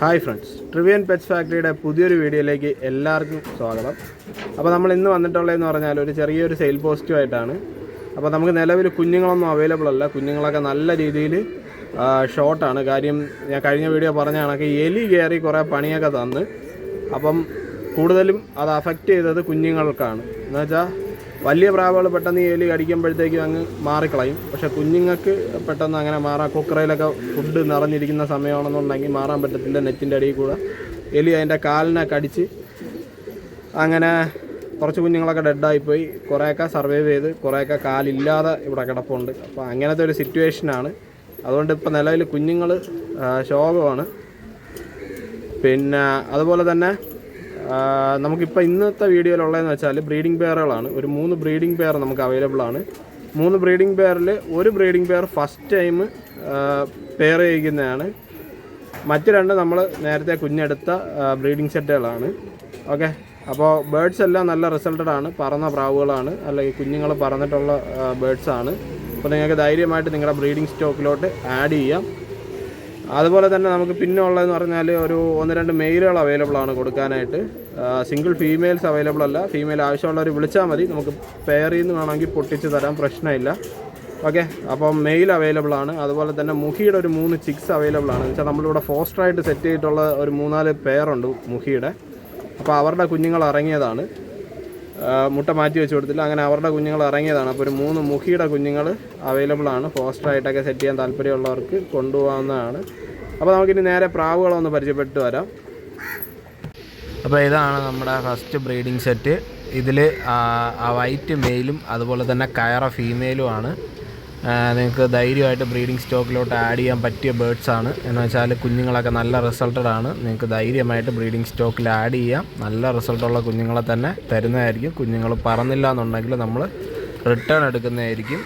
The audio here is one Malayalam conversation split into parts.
ഹായ് ഫ്രണ്ട്സ് ട്രിവിയൻ പെറ്റ്സ് ഫാക്ടറിയുടെ പുതിയൊരു വീഡിയോയിലേക്ക് എല്ലാവർക്കും സ്വാഗതം. അപ്പോൾ നമ്മൾ ഇന്ന് വന്നിട്ടുള്ളതെന്ന് പറഞ്ഞാൽ ഒരു ചെറിയൊരു സെയിൽ പോസ്റ്റുമായിട്ടാണ് അപ്പോൾ നമുക്ക് നിലവിൽ കുഞ്ഞുങ്ങളൊന്നും അവൈലബിൾ അല്ല. കുഞ്ഞുങ്ങളൊക്കെ നല്ല രീതിയിൽ ഷോർട്ടാണ് കാര്യം ഞാൻ കഴിഞ്ഞ വീഡിയോ പറഞ്ഞ കണക്ക് എലി കയറി കുറേ പണിയൊക്കെ തന്ന്. അപ്പം കൂടുതലും അത് അഫക്റ്റ് ചെയ്തത് കുഞ്ഞുങ്ങൾക്കാണ്. എന്നുവെച്ചാൽ വലിയ പ്രാവുകൾ പെട്ടെന്ന് എലി കടിക്കുമ്പോഴത്തേക്കും അങ്ങ് മാറിക്കളയും. പക്ഷെ കുഞ്ഞുങ്ങൾക്ക് പെട്ടെന്ന് അങ്ങനെ മാറാൻ കുക്കറയിലൊക്കെ ഫുഡ് നിറഞ്ഞിരിക്കുന്ന സമയമാണെന്നുണ്ടെങ്കിൽ മാറാൻ പറ്റത്തില്ല നെറ്റിന്റെ അടിയിൽ കൂടെ. എലി അതിന്റെ കാലിനെ കടിച്ച് അങ്ങനെ കുറച്ച് കുഞ്ഞുങ്ങളൊക്കെ ഡെഡായിപ്പോയി. കുറേയൊക്കെ സർവൈവ് ചെയ്ത് കുറേയൊക്കെ കാലില്ലാതെ ഇവിടെ കിടപ്പുണ്ട്. അപ്പോൾ അങ്ങനത്തെ ഒരു സിറ്റുവേഷനാണ്. അതുകൊണ്ട് ഇപ്പോൾ നിലവിൽ കുഞ്ഞുങ്ങൾ ശോകമാണ്. പിന്നെ അതുപോലെ തന്നെ നമുക്കിപ്പോൾ ഇന്നത്തെ വീഡിയോയിലുള്ളതെന്ന് വെച്ചാൽ ബ്രീഡിംഗ് പെയറുകളാണ്. ഒരു മൂന്ന് ബ്രീഡിംഗ് പെയർ നമുക്ക് അവൈലബിൾ ആണ്. മൂന്ന് ബ്രീഡിംഗ് പെയറിൽ ഒരു breeding pair first time pair ചെയ്യിക്കുന്നതാണ്. മറ്റു രണ്ട് നമ്മൾ നേരത്തെ കുഞ്ഞെടുത്ത ബ്രീഡിംഗ് സെറ്റുകളാണ്. ഓക്കെ? അപ്പോൾ ബേഡ്സ് എല്ലാം നല്ല റിസൾട്ടഡ് ആണ്. പറന്ന പ്രാവുകളാണ്. അല്ലെങ്കിൽ കുഞ്ഞുങ്ങൾ പറന്നിട്ടുള്ള ബേഡ്സാണ് അപ്പോൾ നിങ്ങൾക്ക് ധൈര്യമായിട്ട് നിങ്ങളുടെ ബ്രീഡിംഗ് സ്റ്റോക്കിലോട്ട് ആഡ് ചെയ്യാം. അതുപോലെ തന്നെ നമുക്ക് പിന്നെ ഉള്ളതെന്ന് പറഞ്ഞാൽ ഒരു ഒന്ന് രണ്ട് മെയിലുകൾ അവൈലബിൾ ആണ് കൊടുക്കാനായിട്ട്. സിംഗിൾ ഫീമെയിൽസ് അവൈലബിൾ അല്ല. ഫീമെയിൽ ആവശ്യമുള്ളവർ വിളിച്ചാൽ മതി. നമുക്ക് പെയറിൽ നിന്ന് വേണമെങ്കിൽ പൊട്ടിച്ച് തരാൻ പ്രശ്നമില്ല. ഓക്കെ അപ്പം മെയിൽ അവൈലബിൾ ആണ്. അതുപോലെ തന്നെ മുഹിയുടെ ഒരു മൂന്ന് ചിക്സ് അവൈലബിൾ ആണ്. വെച്ചാൽ നമ്മളിവിടെ ഫോസ്റ്ററായിട്ട് സെറ്റ് ചെയ്തിട്ടുള്ള ഒരു മൂന്നാൽ പെയറുണ്ട് മുഹിയുടെ. അപ്പോൾ അവരുടെ കുഞ്ഞുങ്ങൾ ഇറങ്ങിയതാണ്. മുട്ട മാറ്റി വെച്ച് കൊടുത്തില്ല. അങ്ങനെ അവരുടെ കുഞ്ഞുങ്ങൾ ഇറങ്ങിയതാണ്. അപ്പോൾ ഒരു മൂന്ന് മുഖിയുടെ കുഞ്ഞുങ്ങൾ അവൈലബിൾ ആണ്. ഫോസ്റ്ററായിട്ടൊക്കെ സെറ്റ് ചെയ്യാൻ താല്പര്യമുള്ളവർക്ക് കൊണ്ടുപോകാവുന്നതാണ്. അപ്പോൾ നമുക്കിനി നേരെ പ്രാവുകളൊന്ന് പരിചയപ്പെട്ട് വരാം. അപ്പോൾ ഇതാണ് നമ്മുടെ ഫസ്റ്റ് ബ്രീഡിംഗ് സെറ്റ് ഇതിൽ വൈറ്റ് മെയിലും അതുപോലെ തന്നെ കയറ ഫീമെയിലുമാണ് നിങ്ങൾക്ക് ധൈര്യമായിട്ട് ബ്രീഡിംഗ് സ്റ്റോക്കിലോട്ട് ആഡ് ചെയ്യാൻ പറ്റിയ ബേഡ്സ് ആണ്. എന്ന് വെച്ചാൽ കുഞ്ഞുങ്ങളൊക്കെ നല്ല റിസൾട്ടഡ് ആണ്. നിങ്ങൾക്ക് ധൈര്യമായിട്ട് ബ്രീഡിംഗ് സ്റ്റോക്കിൽ ആഡ് ചെയ്യാം. നല്ല റിസൾട്ടുള്ള കുഞ്ഞുങ്ങളെ തന്നെ തരുന്നതായിരിക്കും. കുഞ്ഞുങ്ങൾ പറന്നില്ല എന്നുണ്ടെങ്കിൽ നമ്മൾ റിട്ടേൺ എടുക്കുന്നതായിരിക്കും.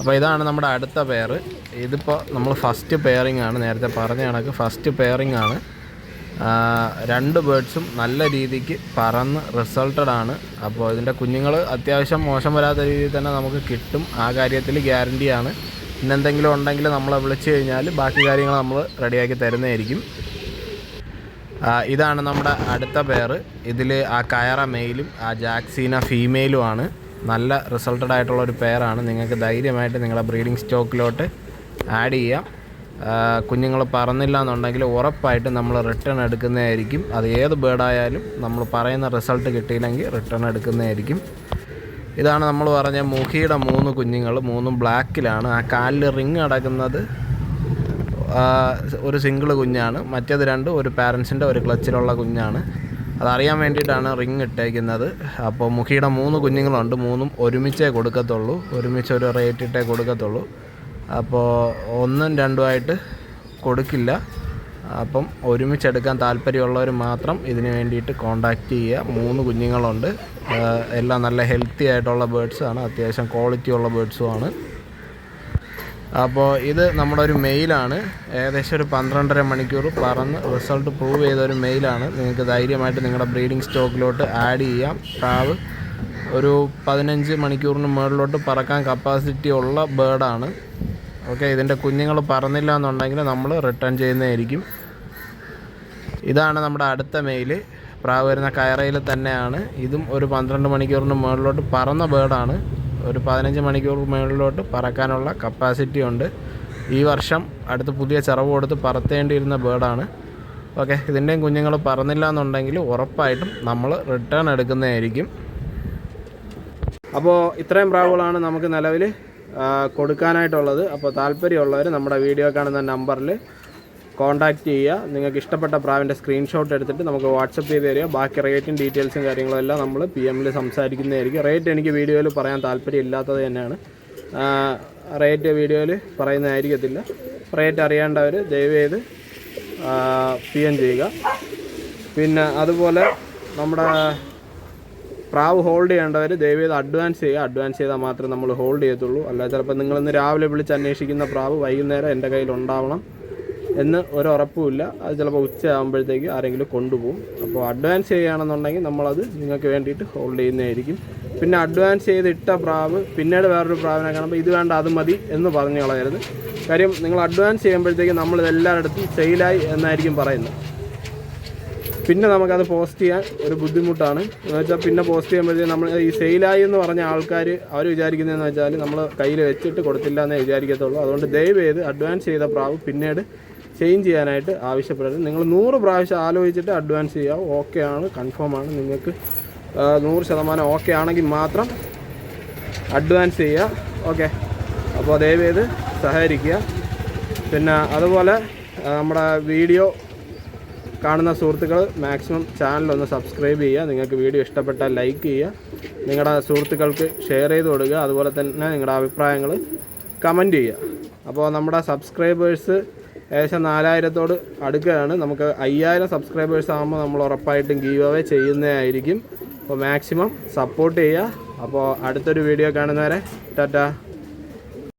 അപ്പോൾ ഇതാണ് നമ്മുടെ അടുത്ത പെയർ ഇതിപ്പോൾ നമ്മൾ ഫസ്റ്റ് പെയറിംഗ് ആണ്. നേരത്തെ പറഞ്ഞ കണക്ക് ഫസ്റ്റ് പെയറിംഗ് ആണ്. രണ്ട് ബേഡ്സും നല്ല രീതിക്ക് പറന്ന് റിസൾട്ടഡ് ആണ്. അപ്പോൾ ഇതിന്റെ കുഞ്ഞുങ്ങൾ അത്യാവശ്യം മോശം വരാത്ത രീതിയിൽ തന്നെ നമുക്ക് കിട്ടും. ആ കാര്യത്തിൽ ഗ്യാരണ്ടിയാണ് ഇന്നെന്തെങ്കിലും ഉണ്ടെങ്കിൽ നമ്മളെ വിളിച്ചു കഴിഞ്ഞാൽ ബാക്കി കാര്യങ്ങൾ നമ്മൾ റെഡിയാക്കി തരുന്നതായിരിക്കും. ഇതാണ് നമ്മുടെ അടുത്ത പെയർ ഇതിൽ ആ കയറ മെയിലും ആ ജാക്സീന ഫീമെയിലുമാണ് നല്ല റിസൾട്ടഡ് ആയിട്ടുള്ള ഒരു പെയറാണ് നിങ്ങൾക്ക് ധൈര്യമായിട്ട് നിങ്ങളുടെ ബ്രീഡിംഗ് സ്റ്റോക്കിലോട്ട് ആഡ് ചെയ്യാം. കുഞ്ഞുങ്ങൾ പറന്നില്ല എന്നുണ്ടെങ്കിൽ ഉറപ്പായിട്ട് നമ്മൾ റിട്ടേൺ എടുക്കുന്നതായിരിക്കും. അത് ഏത് ബേഡായാലും നമ്മൾ പറയുന്ന റിസൾട്ട് കിട്ടിയില്ലെങ്കിൽ റിട്ടേൺ എടുക്കുന്നതായിരിക്കും. ഇതാണ് നമ്മൾ പറഞ്ഞ മുഹിയുടെ മൂന്ന് കുഞ്ഞുങ്ങൾ മൂന്നും ബ്ലാക്കിലാണ് ആ കാലിൽ റിങ് അടക്കുന്നത് ഒരു സിംഗിൾ കുഞ്ഞാണ്. മറ്റേത് രണ്ട് ഒരു പാരൻസിന്റെ ഒരു ക്ലച്ചിലുള്ള കുഞ്ഞാണ്. അതറിയാൻ വേണ്ടിയിട്ടാണ് റിങ് ഇട്ടേക്കുന്നത്. അപ്പോൾ മുഖിയുടെ മൂന്ന് കുഞ്ഞുങ്ങളുണ്ട്. മൂന്നും ഒരുമിച്ചേ കൊടുക്കത്തുള്ളൂ. ഒരുമിച്ച് ഒരു റേറ്റ് ഇട്ടേ കൊടുക്കത്തുള്ളൂ. അപ്പോൾ ഒന്നും രണ്ടുമായിട്ട് കൊടുക്കില്ല. അപ്പം ഒരുമിച്ചെടുക്കാൻ താല്പര്യമുള്ളവർ മാത്രം ഇതിന് വേണ്ടിയിട്ട് കോണ്ടാക്റ്റ് ചെയ്യുക. മൂന്ന് കുഞ്ഞുങ്ങളുണ്ട്. എല്ലാം നല്ല ഹെൽത്തി ആയിട്ടുള്ള ബേഡ്സാണ് അത്യാവശ്യം ക്വാളിറ്റി ഉള്ള ബേഡ്സുമാണ് അപ്പോൾ ഇത് നമ്മുടെ ഒരു മെയിലാണ് ഏകദേശം ഒരു പന്ത്രണ്ടര മണിക്കൂർ പറന്ന് റിസൾട്ട് പ്രൂവ് ചെയ്ത ഒരു മെയിലാണ് നിങ്ങൾക്ക് ധൈര്യമായിട്ട് നിങ്ങളുടെ ബ്രീഡിംഗ് സ്റ്റോക്കിലോട്ട് ആഡ് ചെയ്യാം. പ്രാവ് ഒരു പതിനഞ്ച് മണിക്കൂറിന് മുകളിലോട്ട് പറക്കാൻ കപ്പാസിറ്റി ഉള്ള ബേർഡാണ് ഓക്കെ ഇതിന്റെ കുഞ്ഞുങ്ങൾ പറന്നില്ല എന്നുണ്ടെങ്കിൽ നമ്മൾ റിട്ടേൺ ചെയ്യുന്നതായിരിക്കും. ഇതാണ് നമ്മുടെ അടുത്ത മെയിൽ പ്രാവ് വരുന്ന കയറയിൽ തന്നെയാണ്. ഇതും ഒരു പന്ത്രണ്ട് മണിക്കൂറിന് മുകളിലോട്ട് പറന്ന ബേർഡാണ് ഒരു പതിനഞ്ച് മണിക്കൂർ മുകളിലോട്ട് പറക്കാനുള്ള കപ്പാസിറ്റി ഉണ്ട്. ഈ വർഷം അടുത്ത് പുതിയ ചിറവ് കൊടുത്ത് പറത്തേണ്ടിയിരുന്ന ബേർഡാണ് ഓക്കെ ഇതിന്റെയും കുഞ്ഞുങ്ങൾ പറന്നില്ല എന്നുണ്ടെങ്കിൽ ഉറപ്പായിട്ടും നമ്മൾ റിട്ടേൺ എടുക്കുന്നതായിരിക്കും. അപ്പോൾ ഇത്രയും പ്രാവുകളാണ് നമുക്ക് നിലവിൽ കൊടുക്കാനായിട്ടുള്ളത്. അപ്പോൾ താല്പര്യമുള്ളവർ നമ്മുടെ വീഡിയോ കാണുന്ന നമ്പറിൽ കോൺടാക്റ്റ് ചെയ്യുക. നിങ്ങൾക്ക് ഇഷ്ടപ്പെട്ട പ്രാവിന്റെ സ്ക്രീൻഷോട്ട് എടുത്തിട്ട് നമുക്ക് വാട്സപ്പ് ചെയ്ത് തരിക. ബാക്കി റേറ്റും ഡീറ്റെയിൽസും കാര്യങ്ങളും എല്ലാം നമ്മൾ പി എമ്മിൽ സംസാരിക്കുന്നതായിരിക്കും. റേറ്റ് എനിക്ക് വീഡിയോയിൽ പറയാൻ താല്പര്യമില്ലാത്തത് തന്നെയാണ്. റേറ്റ് വീഡിയോയിൽ പറയുന്നതായിരിക്കത്തില്ല. റേറ്റ് അറിയേണ്ടവർ ദയവ് ചെയ്ത് പി എം ചെയ്യുക. പിന്നെ അതുപോലെ നമ്മുടെ പ്രാവ് ഹോൾഡ് ചെയ്യേണ്ടവർ ദയവേത് അഡ്വാൻസ് ചെയ്യുക. അഡ്വാൻസ് ചെയ്താൽ മാത്രമേ നമ്മൾ ഹോൾഡ് ചെയ്യത്തുള്ളൂ. അല്ലാതെ ചിലപ്പോൾ നിങ്ങളിന്ന് രാവിലെ വിളിച്ച് അന്വേഷിക്കുന്ന പ്രാവ് വൈകുന്നേരം എന്റെ കയ്യിൽ ഉണ്ടാവണം എന്ന് ഒരു ഉറപ്പുമില്ല അത് ചിലപ്പോൾ ഉച്ച ആകുമ്പോഴത്തേക്ക് ആരെങ്കിലും കൊണ്ടുപോകും. അപ്പോൾ അഡ്വാൻസ് ചെയ്യുകയാണെന്നുണ്ടെങ്കിൽ നമ്മളത് നിങ്ങൾക്ക് വേണ്ടിയിട്ട് ഹോൾഡ് ചെയ്യുന്നതായിരിക്കും. പിന്നെ അഡ്വാൻസ് ചെയ്തിട്ട പ്രാവ് പിന്നീട് വേറൊരു പ്രാവിനെ കാണുമ്പോൾ ഇത് വേണ്ട അത് മതി എന്ന് പറഞ്ഞു കളയരുത്. കാര്യം നിങ്ങൾ അഡ്വാൻസ് ചെയ്യുമ്പോഴത്തേക്കും നമ്മൾ എല്ലായിടത്തും സെയിലായി എന്നായിരിക്കും പറയുന്നത്. പിന്നെ നമുക്കത് പോസ്റ്റ് ചെയ്യാൻ ഒരു ബുദ്ധിമുട്ടാണ്. എന്ന് വെച്ചാൽ പിന്നെ പോസ്റ്റ് ചെയ്യുമ്പോഴത്തേക്കും നമ്മൾ ഈ സെയിലായി എന്ന് പറഞ്ഞ ആൾക്കാർ അവർ വിചാരിക്കുന്നതെന്ന് വെച്ചാൽ നമ്മൾ കയ്യിൽ വെച്ചിട്ട് കൊടുത്തില്ല എന്നേ വിചാരിക്കത്തുള്ളൂ. അതുകൊണ്ട് ദയവ് ചെയ്ത് അഡ്വാൻസ് ചെയ്ത പ്രാവ് പിന്നീട് ചേഞ്ച് ചെയ്യാനായിട്ട് ആവശ്യപ്പെടരുത്. നിങ്ങൾ നൂറ് പ്രാവശ്യം ആലോചിച്ചിട്ട് അഡ്വാൻസ് ചെയ്യുക ഓക്കെ ആണ് കൺഫേം ആണ്. നിങ്ങൾക്ക് നൂറ് ശതമാനം ഓക്കെ ആണെങ്കിൽ മാത്രം അഡ്വാൻസ് ചെയ്യുക ഓക്കെ അപ്പോൾ ദയവ് ചെയ്ത് സഹകരിക്കുക. പിന്നെ അതുപോലെ നമ്മുടെ വീഡിയോ കാണുന്ന സുഹൃത്തുക്കൾ മാക്സിമം ചാനലൊന്ന് സബ്സ്ക്രൈബ് ചെയ്യുക. നിങ്ങൾക്ക് വീഡിയോ ഇഷ്ടപ്പെട്ടാൽ ലൈക്ക് ചെയ്യുക. നിങ്ങളുടെ സുഹൃത്തുക്കൾക്ക് ഷെയർ ചെയ്ത് കൊടുക്കുക. അതുപോലെ തന്നെ നിങ്ങളുടെ അഭിപ്രായങ്ങൾ കമന്റ് ചെയ്യുക. അപ്പോൾ നമ്മുടെ സബ്സ്ക്രൈബേഴ്സ് ഏകദേശം നാലായിരത്തോട് അടുക്കുകയാണ്. നമുക്ക് അയ്യായിരം സബ്സ്ക്രൈബേഴ്സ് ആകുമ്പോൾ നമ്മൾ ഉറപ്പായിട്ടും ഗീവ് അവേ ചെയ്യുന്നതായിരിക്കും അപ്പോൾ മാക്സിമം സപ്പോർട്ട് ചെയ്യുക. അപ്പോൾ അടുത്തൊരു വീഡിയോ കാണുന്നവരെ ടാറ്റ.